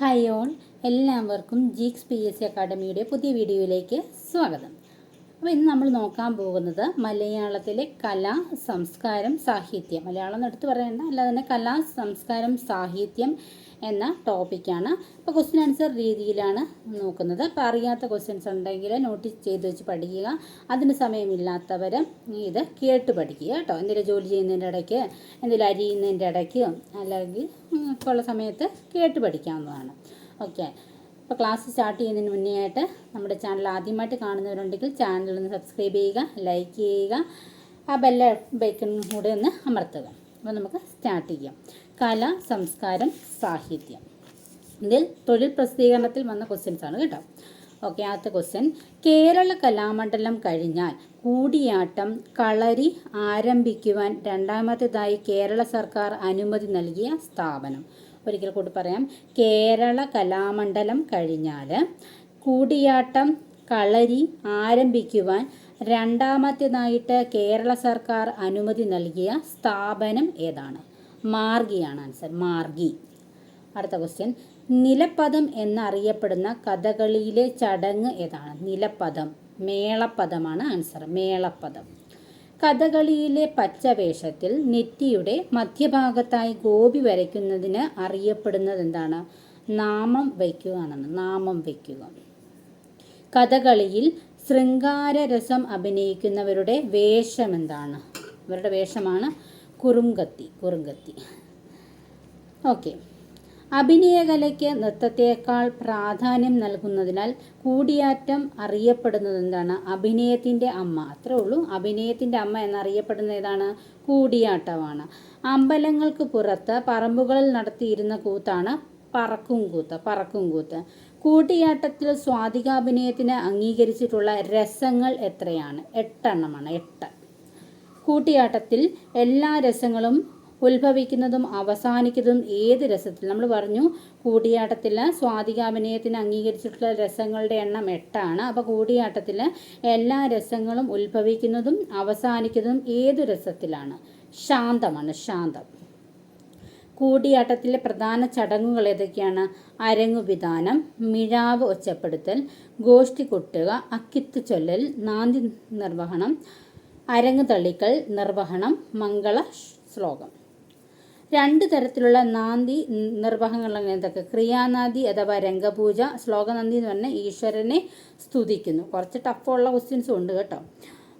Hi all. എല്ലാവർക്കും Geeks P S C അക്കാഡമിയുടെ പുതിയ വീഡിയോയിലേക്ക് സ്വാഗതം. അപ്പോൾ ഇന്ന് നമ്മൾ നോക്കാൻ പോകുന്നത് മലയാളത്തിലെ കല സംസ്കാരം സാഹിത്യം. മലയാളം എന്ന് എടുത്ത് പറയേണ്ട അല്ലാതെ തന്നെ കലാ സംസ്കാരം സാഹിത്യം എന്ന ടോപ്പിക്കാണ് അപ്പോൾ ക്വസ്റ്റ്യൻ ആൻസർ രീതിയിലാണ് നോക്കുന്നത്. അപ്പോൾ അറിയാത്ത ക്വസ്റ്റ്യൻസ് ഉണ്ടെങ്കിൽ നോട്ട് ചെയ്ത് വെച്ച് പഠിക്കുക. അതിന് സമയമില്ലാത്തവർ ഇത് കേട്ട് പഠിക്കുക കേട്ടോ. എന്തെങ്കിലും ജോലി ചെയ്യുന്നതിന്റെ ഇടയ്ക്ക് എന്തെങ്കിലും അരിയുന്നതിന്റെ ഇടയ്ക്ക് അല്ലെങ്കിൽ ഉള്ള സമയത്ത് കേട്ട് പഠിക്കാവുന്നതാണ്. ഓക്കെ അപ്പോൾ ക്ലാസ് സ്റ്റാർട്ട് ചെയ്യുന്നതിന് മുന്നേ ആയിട്ട് നമ്മുടെ ചാനൽ ആദ്യമായിട്ട് കാണുന്നവരുണ്ടെങ്കിൽ ചാനൽ ഒന്ന് സബ്സ്ക്രൈബ് ചെയ്യുക ലൈക്ക് ചെയ്യുക ആ ബെല്ല ബൈക്കണും കൂടെ ഒന്ന് അമർത്തുക. അപ്പോൾ നമുക്ക് സ്റ്റാർട്ട് ചെയ്യാം. കല സംസ്കാരം സാഹിത്യം. ഇതിൽ തൊഴിൽ പ്രസിദ്ധീകരണത്തിൽ വന്ന ക്വസ്റ്റ്യൻസ് ആണ് കേട്ടോ. ഓക്കെ ആദ്യത്തെ ക്വസ്റ്റ്യൻ കേരള കലാമണ്ഡലം കഴിഞ്ഞാൽ കൂടിയാട്ടം കളരി ആരംഭിക്കുവാൻ രണ്ടാമത്തേതായി കേരള സർക്കാർ അനുമതി നൽകിയ സ്ഥാപനം. ഒരിക്കൽ കൂടി പറയാം. കേരള കലാമണ്ഡലം കഴിഞ്ഞാൽ കൂടിയാട്ടം കളരി ആരംഭിക്കുവാൻ രണ്ടാമത്തേതായിട്ട് കേരള സർക്കാർ അനുമതി നൽകിയ സ്ഥാപനം ഏതാണ്? മാർഗിയാണ് ആൻസർ. മാർഗി. അടുത്ത ക്വസ്റ്റ്യൻ. നിലപ്പദം എന്നറിയപ്പെടുന്ന കഥകളിയിലെ ചടങ്ങ് ഏതാണ്? നിലപ്പദം. മേളപ്പദമാണ് ആൻസർ. മേളപ്പദം. കഥകളിയിലെ പച്ചവേഷത്തിൽ നെറ്റിയുടെ മധ്യഭാഗത്തായി ഗോപി വരയ്ക്കുന്നതിന് അറിയപ്പെടുന്നത് എന്താണ് നാമം വയ്ക്കുക എന്നാണ് നാമം വയ്ക്കുക. കഥകളിയിൽ ശൃംഗാരരസം അഭിനയിക്കുന്നവരുടെ വേഷം എന്താണ് അവരുടെ വേഷമാണ് കുറുങ്കത്തി കുറുങ്കത്തി ഓക്കെ. അഭിനയകലയ്ക്ക് നൃത്തത്തേക്കാൾ പ്രാധാന്യം നൽകുന്നതിനാൽ കൂടിയാറ്റം അറിയപ്പെടുന്നത് എന്താണ് അഭിനയത്തിന്റെ അമ്മ. അത്രേ ഉള്ളൂ. അഭിനയത്തിന്റെ അമ്മ എന്നറിയപ്പെടുന്ന ഏതാണ്? കൂടിയാട്ടമാണ്. അമ്പലങ്ങൾക്ക് പുറത്ത് പറമ്പുകളിൽ നടത്തിയിരുന്ന കൂത്താണ് പറക്കും കൂത്ത് പറക്കും കൂത്ത്. കൂട്ടിയാട്ടത്തിൽ സ്വാതികാഭിനയത്തിന് അംഗീകരിച്ചിട്ടുള്ള രസങ്ങൾ എത്രയാണ്? എട്ടെണ്ണമാണ്. എട്ട്. കൂട്ടിയാട്ടത്തിൽ എല്ലാ രസങ്ങളും ഉത്ഭവിക്കുന്നതും അവസാനിക്കുന്നതും ഏത് രസത്തിൽ? നമ്മൾ പറഞ്ഞു കൂടിയാട്ടത്തിൽ സ്വാതികാഭിനയത്തിന് അംഗീകരിച്ചിട്ടുള്ള രസങ്ങളുടെ എണ്ണം എട്ടാണ്. അപ്പോൾ കൂടിയാട്ടത്തിൽ എല്ലാ രസങ്ങളും ഉത്ഭവിക്കുന്നതും അവസാനിക്കുന്നതും ഏത് രസത്തിലാണ്? ശാന്തമാണ് ശാന്തം. കൂടിയാട്ടത്തിലെ പ്രധാന ചടങ്ങുകൾ ഏതൊക്കെയാണ്? അരങ്ങുവിധാനം മിഴാവ് ഒച്ചപ്പെടുത്തൽ ഗോഷ്ഠി കൊട്ടുക അക്കിത്ത് ചൊല്ലൽ നാന്തി നിർവഹണം അരങ്ങ് തള്ളിക്കൽ നിർവഹണം മംഗള ശ്ലോകം. രണ്ട് തരത്തിലുള്ള നാന്തി നിർവഹങ്ങളാണ് എന്തൊക്കെ ക്രിയാനാന്തി അഥവാ രംഗപൂജ ശ്ലോകനന്ദി എന്ന് പറഞ്ഞാൽ ഈശ്വരനെ സ്തുതിക്കുന്നു. കുറച്ച് ടഫുള്ള ക്വസ്റ്റ്യൻസും ഉണ്ട് കേട്ടോ.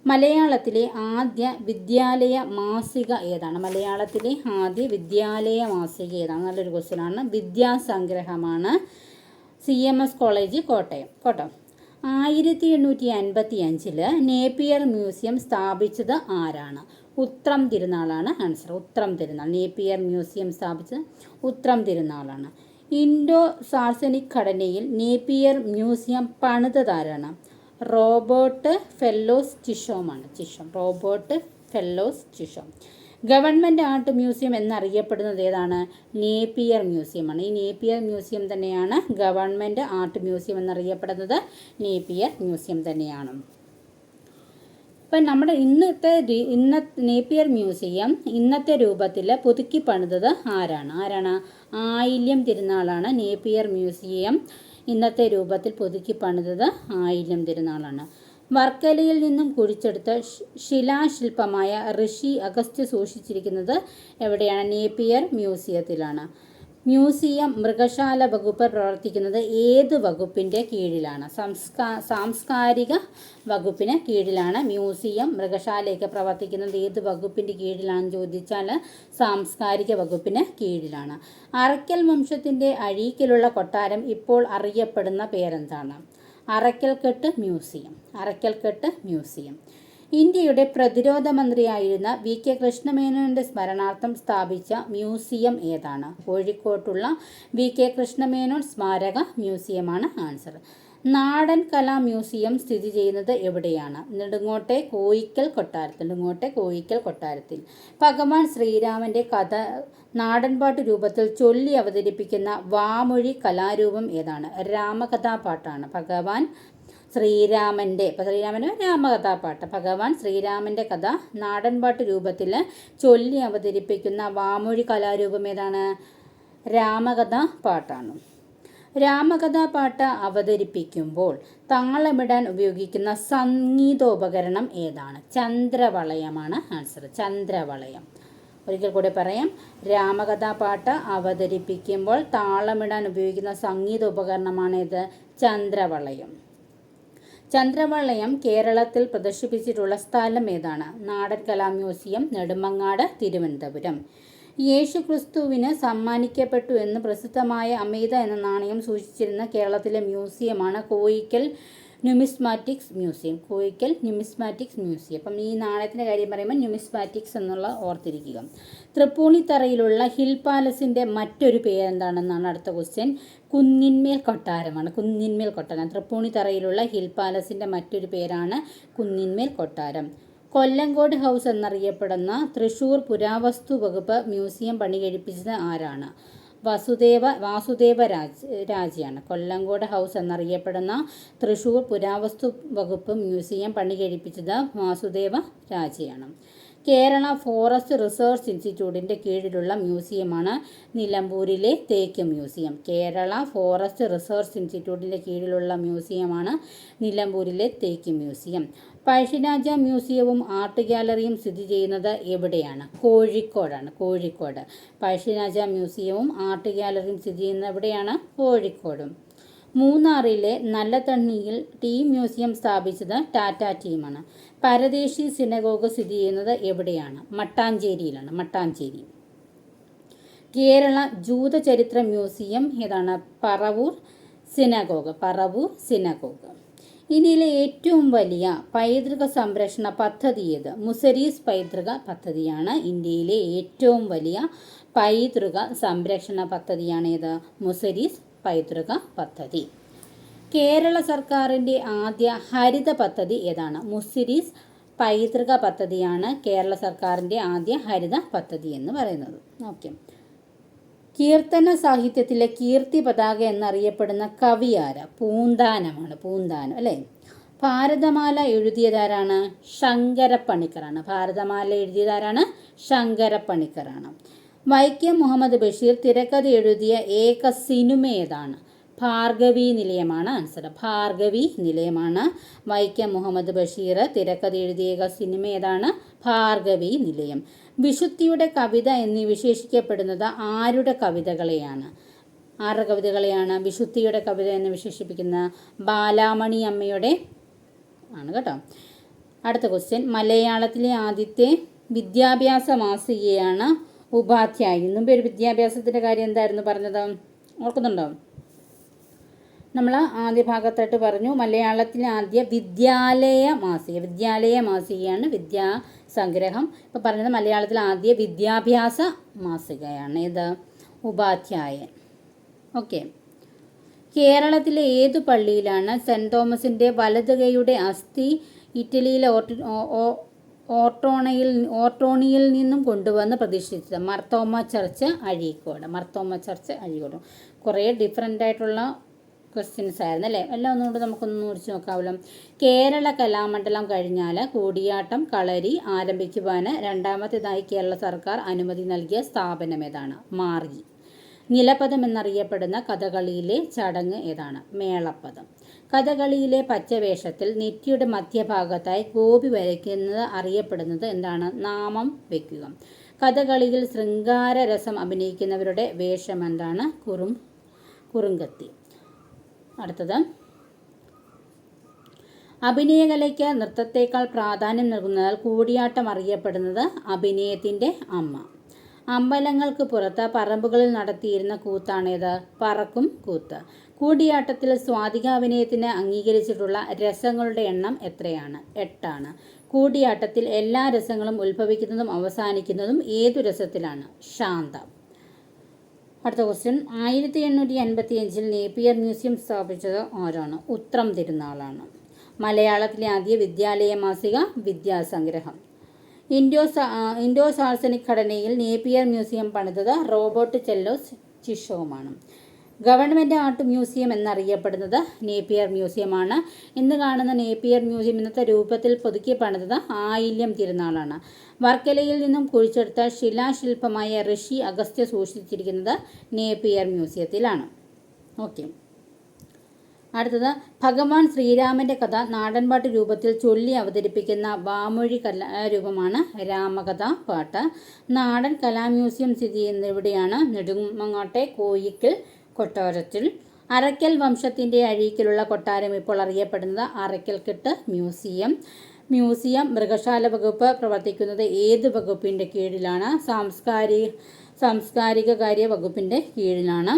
മലയാളത്തിലെ ആദ്യ വിദ്യാലയ മാസിക ഏതാണ്? മലയാളത്തിലെ ആദ്യ വിദ്യാലയ മാസിക ഏതാണ്? നല്ലൊരു ക്വസ്റ്റ്യൻ ആണ്. വിദ്യാസംഗ്രഹമാണ് C M S college Kottayam. Kottayam ആയിരത്തി എണ്ണൂറ്റി അൻപത്തി അഞ്ചിൽ നേപ്പിയർ മ്യൂസിയം സ്ഥാപിച്ചത് ആരാണ്? ഉത്രം തിരുനാളാണ് ആൻസർ. ഉത്രം തിരുനാൾ. നേപ്പിയർ മ്യൂസിയം സ്ഥാപിച്ച ഉത്രം തിരുനാളാണ്. ഇൻഡോ സാർസനിക് ഘടനയിൽ നേപ്പിയർ മ്യൂസിയം പണിതതാരാണ്? Robert Fellowes ചിഷോമാണ്. Chisholm Robert Fellowes Chisholm. Government art museum എന്നറിയപ്പെടുന്നത് ഏതാണ്? നേപ്പിയർ മ്യൂസിയമാണ്. ഈ നേപ്പിയർ മ്യൂസിയം തന്നെയാണ് ഗവൺമെന്റ് ആർട്ട് മ്യൂസിയം എന്നറിയപ്പെടുന്നത്. നേപ്പിയർ മ്യൂസിയം തന്നെയാണ്. ഇപ്പം നമ്മുടെ ഇന്നത്തെ ഇന്ന നേപ്പിയർ മ്യൂസിയം ഇന്നത്തെ രൂപത്തിൽ പുതുക്കി പണിതത് ആരാണ്? ആരാണ്? ആയില്യം തിരുനാളാണ് നേപ്പിയർ മ്യൂസിയം ഇന്നത്തെ രൂപത്തിൽ പുതുക്കി പണിതത് ആയില്യം തിരുനാളാണ്. വർക്കലയിൽ നിന്നും കുഴിച്ചെടുത്ത ശിലാശില്പമായ ഋഷി അഗസ്ത്യ സൂക്ഷിച്ചിരിക്കുന്നത് എവിടെയാണ്? നേപ്പിയർ മ്യൂസിയത്തിലാണ്. മ്യൂസിയം മൃഗശാല വകുപ്പ് പ്രവർത്തിക്കുന്നത് ഏത് വകുപ്പിന്റെ കീഴിലാണ്? സംസ്കാ സാംസ്കാരിക വകുപ്പിന് കീഴിലാണ് മ്യൂസിയം മൃഗശാലയൊക്കെ പ്രവർത്തിക്കുന്നത്. ഏത് വകുപ്പിന്റെ കീഴിലാണെന്ന് ചോദിച്ചാൽ സാംസ്കാരിക വകുപ്പിന് കീഴിലാണ്. അറയ്ക്കൽ വംശത്തിന്റെ അഴീക്കലുള്ള കൊട്ടാരം ഇപ്പോൾ അറിയപ്പെടുന്ന പേരെന്താണ്? അറയ്ക്കൽക്കെട്ട് മ്യൂസിയം. അറയ്ക്കൽക്കെട്ട് മ്യൂസിയം. ഇന്ത്യയുടെ പ്രതിരോധ മന്ത്രിയായിരുന്ന വി കെ കൃഷ്ണമേനോന്റെ സ്മരണാർത്ഥം സ്ഥാപിച്ച മ്യൂസിയം ഏതാണ്? കോഴിക്കോട്ടുള്ള വി കെ കൃഷ്ണമേനോൻ സ്മാരക മ്യൂസിയമാണ് ആൻസർ. നാടൻ കലാ മ്യൂസിയം സ്ഥിതി ചെയ്യുന്നത് എവിടെയാണ്? നെടുങ്ങോട്ടെ കോയിക്കൽ കൊട്ടാരത്തിൽ. നെടുങ്ങോട്ടെ കോയിക്കൽ കൊട്ടാരത്തിൽ. ഭഗവാൻ ശ്രീരാമന്റെ കഥ നാടൻപാട്ട് രൂപത്തിൽ ചൊല്ലി അവതരിപ്പിക്കുന്ന വാമൊഴി കലാരൂപം ഏതാണ്? രാമകഥാപാട്ടാണ്. ഭഗവാൻ ശ്രീരാമന്റെ ഇപ്പം ശ്രീരാമന് രാമകഥാപാട്ട്. ഭഗവാൻ ശ്രീരാമന്റെ കഥ നാടൻപാട്ട് രൂപത്തിൽ ചൊല്ലി അവതരിപ്പിക്കുന്ന വാമൊഴി കലാരൂപം ഏതാണ്? രാമകഥ പാട്ടാണ് രാമകഥാപാട്ട് അവതരിപ്പിക്കുമ്പോൾ താളമിടാൻ ഉപയോഗിക്കുന്ന സംഗീതോപകരണം ഏതാണ്? ചന്ദ്രവളയമാണ് ആൻസർ. ചന്ദ്രവളയം. ഒരിക്കൽ കൂടി പറയാം. രാമകഥാപാട്ട് അവതരിപ്പിക്കുമ്പോൾ താളമിടാൻ ഉപയോഗിക്കുന്ന സംഗീത ഉപകരണമാണിത് ചന്ദ്രവളയം. ചന്ദ്രവളയം കേരളത്തിൽ പ്രദർശിപ്പിച്ചിട്ടുള്ള സ്ഥലം ഏതാണ്? നാടൻ കലാ മ്യൂസിയം നെടുമങ്ങാട് തിരുവനന്തപുരം. യേശുക്രിസ്തുവിന് സമ്മാനിക്കപ്പെട്ടു എന്ന് പ്രസിദ്ധമായ അമിത എന്ന നാണയം സൂക്ഷിച്ചിരുന്ന കേരളത്തിലെ മ്യൂസിയമാണ് Koyikkal numismatics museum Koyikkal numismatics museum അപ്പം ഈ നാണയത്തിന്റെ കാര്യം പറയുമ്പോൾ ന്യൂമിസ്മാറ്റിക്സ് എന്നുള്ള ഓർത്തിരിക്കുക. തൃപ്പൂണിത്തറയിലുള്ള ഹിൽ പാലസിന്റെ മറ്റൊരു പേരെന്താണെന്നാണ് അടുത്ത ക്വസ്റ്റ്യൻ കുന്നിന്മേൽ കൊട്ടാരമാണ്. കുന്നിന്മേൽ കൊട്ടാരം. തൃപ്പൂണിത്തറയിലുള്ള ഹിൽ പാലസിന്റെ മറ്റൊരു പേരാണ് കുന്നിന്മേൽ കൊട്ടാരം. കൊല്ലങ്കോട് ഹൗസ് എന്നറിയപ്പെടുന്ന തൃശൂർ പുരാവസ്തു വകുപ്പ് മ്യൂസിയം പണികഴിപ്പിച്ചത് ആരാണ്? വസുദേവ വാസുദേവ രാജ് രാജയാണ്. കൊല്ലങ്കോട് ഹൗസ് എന്നറിയപ്പെടുന്ന തൃശൂർ പുരാവസ്തു വകുപ്പ് മ്യൂസിയം പണി കഴിപ്പിച്ചത് വാസുദേവ രാജയാണ്. കേരള ഫോറസ്റ്റ് റിസർച്ച് ഇൻസ്റ്റിറ്റ്യൂട്ടിന്റെ കീഴിലുള്ള മ്യൂസിയമാണ് നിലമ്പൂരിലെ തേക്ക് മ്യൂസിയം. കേരള ഫോറസ്റ്റ് റിസർച്ച് ഇൻസ്റ്റിറ്റ്യൂട്ടിന്റെ കീഴിലുള്ള മ്യൂസിയമാണ് നിലമ്പൂരിലെ തേക്ക് മ്യൂസിയം. പഴശ്ശിരാജ മ്യൂസിയവും ആർട്ട് ഗ്യാലറിയും സ്ഥിതി ചെയ്യുന്നത് എവിടെയാണ്? കോഴിക്കോടാണ് കോഴിക്കോട്. പഴശ്ശിരാജ മ്യൂസിയവും ആർട്ട് ഗ്യാലറിയും സ്ഥിതി ചെയ്യുന്നത് എവിടെയാണ്? കോഴിക്കോടും. മൂന്നാറിലെ നല്ല തണ്ണിയിൽ ടീ മ്യൂസിയം സ്ഥാപിച്ചത് ടാറ്റ ടീമാണ്. പരദേശി സിനഗോഗ് സ്ഥിതി ചെയ്യുന്നത് എവിടെയാണ്? മട്ടാഞ്ചേരിയിലാണ് മട്ടാഞ്ചേരി. കേരള ജൂതചരിത്ര മ്യൂസിയം ഏതാണ്? Paravur synagogue Paravur synagogue. ഇന്ത്യയിലെ ഏറ്റവും വലിയ പൈതൃക സംരക്ഷണ പദ്ധതി ഏത്? മുസരീസ് പൈതൃക പദ്ധതിയാണ്. ഇന്ത്യയിലെ ഏറ്റവും വലിയ പൈതൃക സംരക്ഷണ പദ്ധതിയാണേത് മുസരീസ് പൈതൃക പദ്ധതി. കേരള സർക്കാരിന്റെ ആദ്യ ഹരിത പദ്ധതി ഏതാണ്? മുസിരീസ് പൈതൃക പദ്ധതിയാണ് കേരള സർക്കാരിന്റെ ആദ്യ ഹരിത പദ്ധതി എന്ന് പറയുന്നത്. ഓക്കെ. കീർത്തന സാഹിത്യത്തിലെ കീർത്തി പതാക എന്നറിയപ്പെടുന്ന കവിയാര പൂന്താനമാണ് പൂന്താനം അല്ലേ? ഭാരതമാല എഴുതിയതാരാണ്? ശങ്കരപ്പണിക്കറാണ്. ഭാരതമാല എഴുതിയതാരാണ്? ശങ്കരപ്പണിക്കറാണ്. വൈക്കം മുഹമ്മദ് ബഷീർ തിരക്കഥ എഴുതിയ ഏക സിനിമ ഏതാണ്? ഭാർഗവി നിലയമാണ്. ആൻസർ ഭാർഗവി നിലയമാണ്. വൈക്കം മുഹമ്മദ് ബഷീർ തിരക്കഥ എഴുതിയ സിനിമ ഏതാണ്? ഭാർഗവി നിലയം. വിശുദ്ധിയുടെ കവിത എന്ന് വിശേഷിക്കപ്പെടുന്നത് ആരുടെ കവിതകളെയാണ്? ആരുടെ കവിതകളെയാണ്? വിശുദ്ധിയുടെ കവിത എന്ന് വിശേഷിപ്പിക്കുന്ന ബാലാമണി അമ്മയുടെ ആണ് കേട്ടോ. അടുത്ത ക്വസ്റ്റ്യൻ മലയാളത്തിലെ ആദ്യത്തെ വിദ്യാഭ്യാസ മാസികയാണ് ഉപാധ്യായി മുമ്പ് ഒരു വിദ്യാഭ്യാസത്തിന്റെ കാര്യം എന്തായിരുന്നു പറഞ്ഞത്? ഓർക്കുന്നുണ്ടോ? നമ്മൾ ആദ്യ ഭാഗത്തായിട്ട് പറഞ്ഞു മലയാളത്തിലെ ആദ്യ വിദ്യാലയ മാസിക വിദ്യാലയ മാസികയാണ് വിദ്യാ സംഗ്രഹം. ഇപ്പോൾ പറഞ്ഞത് മലയാളത്തിലെ ആദ്യ വിദ്യാഭ്യാസ മാസികയാണ്. ഇത് ഉപാധ്യായൻ. ഓക്കെ. കേരളത്തിലെ ഏതു പള്ളിയിലാണ് സെന്റ് തോമസിന്റെ വലതുകൈയുടെ അസ്ഥി ഇറ്റലിയിലെ ഓർട്ടോണയിൽ ഓർട്ടോണിയിൽ നിന്നും കൊണ്ടുവന്ന് പ്രതിഷ്ഠിച്ചത്? മർത്തോമ ചർച്ച് അഴീക്കോട്. മർത്തോമ ചർച്ച് അഴീക്കോട്. കുറേ ഡിഫറെന്റ് ആയിട്ടുള്ള ക്വസ്റ്റ്യൻസ് ആയിരുന്നു അല്ലേ? എല്ലാം ഒന്നുകൊണ്ട് നമുക്കൊന്ന് മുറിച്ച് നോക്കാമല്ലോ കേരള കലാമണ്ഡലം കഴിഞ്ഞാൽ കൂടിയാട്ടം കളരി ആരംഭിക്കുവാന് രണ്ടാമത്തേതായി കേരള സർക്കാർ അനുമതി നൽകിയ സ്ഥാപനം ഏതാണ്? മാർഗി നിലപദം എന്നറിയപ്പെടുന്ന കഥകളിയിലെ ചടങ്ങ് ഏതാണ്? മേളപ്പദം. കഥകളിയിലെ പച്ചവേഷത്തിൽ നെറ്റിയുടെ മധ്യഭാഗത്തായി ഗോപി വരയ്ക്കുന്നത് അറിയപ്പെടുന്നത് എന്താണ്? നാമം വയ്ക്കുക കഥകളിയിൽ ശൃംഗാരരസം അഭിനയിക്കുന്നവരുടെ വേഷം എന്താണ്? കുറും കുറുങ്കത്തി അടുത്തത്. അഭിനയകലയ്ക്ക് നൃത്തത്തേക്കാൾ പ്രാധാന്യം നൽകുന്നതാൽ കൂടിയാട്ടം അറിയപ്പെടുന്നത് അഭിനയത്തിന്റെ അമ്മ. അമ്പലങ്ങൾക്ക് പുറത്ത് പറമ്പുകളിൽ നടത്തിയിരുന്ന കൂത്താണേത് പറക്കും കൂത്ത്. കൂടിയാട്ടത്തിൽ സ്വാതികാഭിനയത്തിന് അംഗീകരിച്ചിട്ടുള്ള രസങ്ങളുടെ എണ്ണം എത്രയാണ്? എട്ടാണ്. കൂടിയാട്ടത്തിൽ എല്ലാ രസങ്ങളും ഉത്ഭവിക്കുന്നതും അവസാനിക്കുന്നതും ഏതു രസത്തിലാണ്? ശാന്തം. അടുത്ത ക്വസ്റ്റ്യൻ ആയിരത്തി എണ്ണൂറ്റി അൻപത്തി അഞ്ചിൽ നേപ്പിയർ മ്യൂസിയം സ്ഥാപിച്ചത് ആരാണ്? ഉത്രം തിരുനാളാണ്. മലയാളത്തിലെ ആദ്യ വിദ്യാലയ മാസിക വിദ്യാസംഗ്രഹം. ഇൻഡോ ഇൻഡോ സാൾസനിക് ഘടനയിൽ നേപ്പിയർ മ്യൂസിയം പണിതത് റോബോട്ട് ചെല്ലോസ് ചിഷോമാണ്. ഗവൺമെന്റ് ആർട്ട് മ്യൂസിയം എന്നറിയപ്പെടുന്നത് നേപ്പിയർ മ്യൂസിയമാണ്. ഇന്ന് കാണുന്ന നേപ്പിയർ മ്യൂസിയം ഇന്നത്തെ രൂപത്തിൽ പുതുക്കി പണിതത് ആയില്യം തിരുനാളാണ്. വർക്കലയിൽ നിന്നും കുഴിച്ചെടുത്ത ശിലാശില്പമായ ഋഷി അഗസ്ത്യ സൂക്ഷിച്ചിരിക്കുന്നത് നേപ്പിയർ മ്യൂസിയത്തിലാണ്. ഓക്കെ. അടുത്തത് ഭഗവാൻ ശ്രീരാമന്റെ കഥ നാടൻപാട്ട് രൂപത്തിൽ ചൊല്ലി അവതരിപ്പിക്കുന്ന വാമൊഴി കലാരൂപമാണ് രാമകഥ പാട്ട്. നാടൻ കലാ മ്യൂസിയം സ്ഥിതി ചെയ്യുന്നത് ഇവിടെയാണ് നെടുമങ്ങാട്ടെ കോയിക്കൽ കൊട്ടാരത്തിൽ അറയ്ക്കൽ വംശത്തിന്റെ അഴീക്കിലുള്ള കൊട്ടാരം ഇപ്പോൾ അറിയപ്പെടുന്നത് അറയ്ക്കൽക്കെട്ട് മ്യൂസിയം. മ്യൂസിയം മൃഗശാല വകുപ്പ് പ്രവർത്തിക്കുന്നത് ഏത് വകുപ്പിന്റെ കീഴിലാണ്? സാംസ്കാരിക സാംസ്കാരിക കാര്യ വകുപ്പിന്റെ കീഴിലാണ്.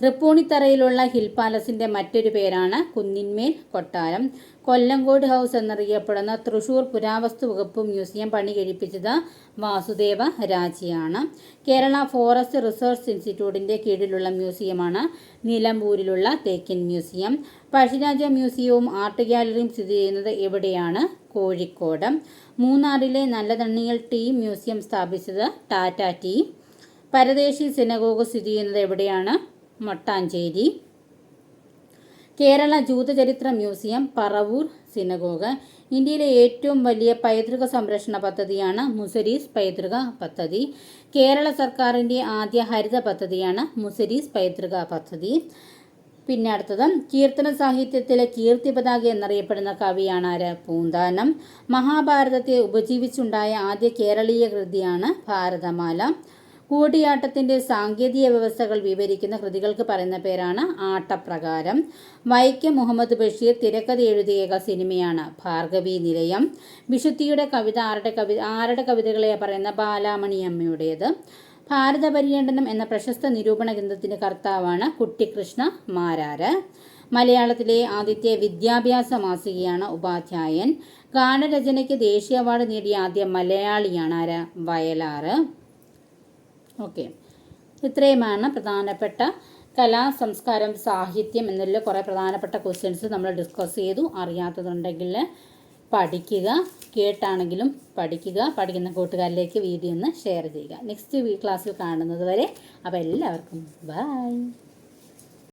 തൃപ്പൂണിത്തറയിലുള്ള ഹിൽ പാലസിന്റെ മറ്റൊരു പേരാണ് കുന്നിന്മേൽ കൊട്ടാരം. കൊല്ലങ്കോട് ഹൗസ് എന്നറിയപ്പെടുന്ന തൃശൂർ പുരാവസ്തു വകുപ്പ് മ്യൂസിയം പണി കഴിപ്പിച്ചത് വാസുദേവ രാജിയാണ്. കേരള ഫോറസ്റ്റ് റിസർച്ച് ഇൻസ്റ്റിറ്റ്യൂട്ടിന്റെ കീഴിലുള്ള മ്യൂസിയമാണ് നിലമ്പൂരിലുള്ള തേക്കിൻ മ്യൂസിയം. പഴശ്ശിരാജ മ്യൂസിയവും ആർട്ട് ഗാലറിയും സ്ഥിതി ചെയ്യുന്നത് എവിടെയാണ്? കോഴിക്കോട്. മൂന്നാറിലെ നല്ലതണ്ണിയിൽ ടീ മ്യൂസിയം സ്ഥാപിച്ചത് ടാറ്റ ടീ. പരദേശി സിനഗോഗ് സ്ഥിതി ചെയ്യുന്നത് എവിടെയാണ്? മട്ടാഞ്ചേരി. കേരള ജൂതചരിത്ര മ്യൂസിയം പറവൂർ സിനഗോഗ്. ഇന്ത്യയിലെ ഏറ്റവും വലിയ പൈതൃക സംരക്ഷണ പദ്ധതിയാണ് മുസരീസ് പൈതൃക പദ്ധതി. കേരള സർക്കാരിന്റെ ആദ്യ ഹരിത പദ്ധതിയാണ് മുസരീസ് പൈതൃക പദ്ധതി. പിന്നെ അടുത്തത് കീർത്തന സാഹിത്യത്തിലെ കീർത്തി പതാക എന്നറിയപ്പെടുന്ന കവിയാണ് ആര്? പൂന്താനം. മഹാഭാരതത്തെ ഉപജീവിച്ചുണ്ടായ ആദ്യ കേരളീയ കൃതിയാണ് ഭാരതമാല. കൂടിയാട്ടത്തിന്റെ സാങ്കേതിക വ്യവസ്ഥകൾ വിവരിക്കുന്ന കൃതികൾക്ക് പറയുന്ന പേരാണ് ആട്ടപ്രകാരം. വൈക്കം മുഹമ്മദ് ബഷീർ തിരക്കഥ എഴുതിയ സിനിമയാണ് ഭാർഗവി നിലയം. വിശുദ്ധിയുടെ കവിത ആരുടെ കവി ആരുടെ കവിതകളെ പറയുന്ന ബാലാമണി അമ്മയുടേത് ഭാരത പര്യടനം എന്ന പ്രശസ്ത നിരൂപണ ഗ്രന്ഥത്തിന്റെ കർത്താവാണ് കുട്ടിക്കൃഷ്ണ മാരാര്. മലയാളത്തിലെ ആദ്യത്തെ വിദ്യാഭ്യാസ മാസികയാണ് ഉപാധ്യായൻ. ഗാനരചനയ്ക്ക് ദേശീയ അവാർഡ് നേടിയ ആദ്യ മലയാളിയാണ് ആര്? വയലാറ്. ഓക്കെ. ഇത്രയുമാണ് പ്രധാനപ്പെട്ട കലാ സംസ്കാരം സാഹിത്യം എന്നുള്ള കുറേ പ്രധാനപ്പെട്ട ക്വസ്റ്റ്യൻസ് നമ്മൾ ഡിസ്കസ് ചെയ്തു. അറിയാത്തതുണ്ടെങ്കിൽ പഠിക്കുക കേട്ടാണെങ്കിലും പഠിക്കുക പഠിക്കുന്ന കൂട്ടുകാരിലേക്ക് വീഡിയോ ഒന്ന് ഷെയർ ചെയ്യുക. നെക്സ്റ്റ് ക്ലാസ്സിൽ കാണുന്നത് വരെ അപ്പോൾ എല്ലാവർക്കും ബൈ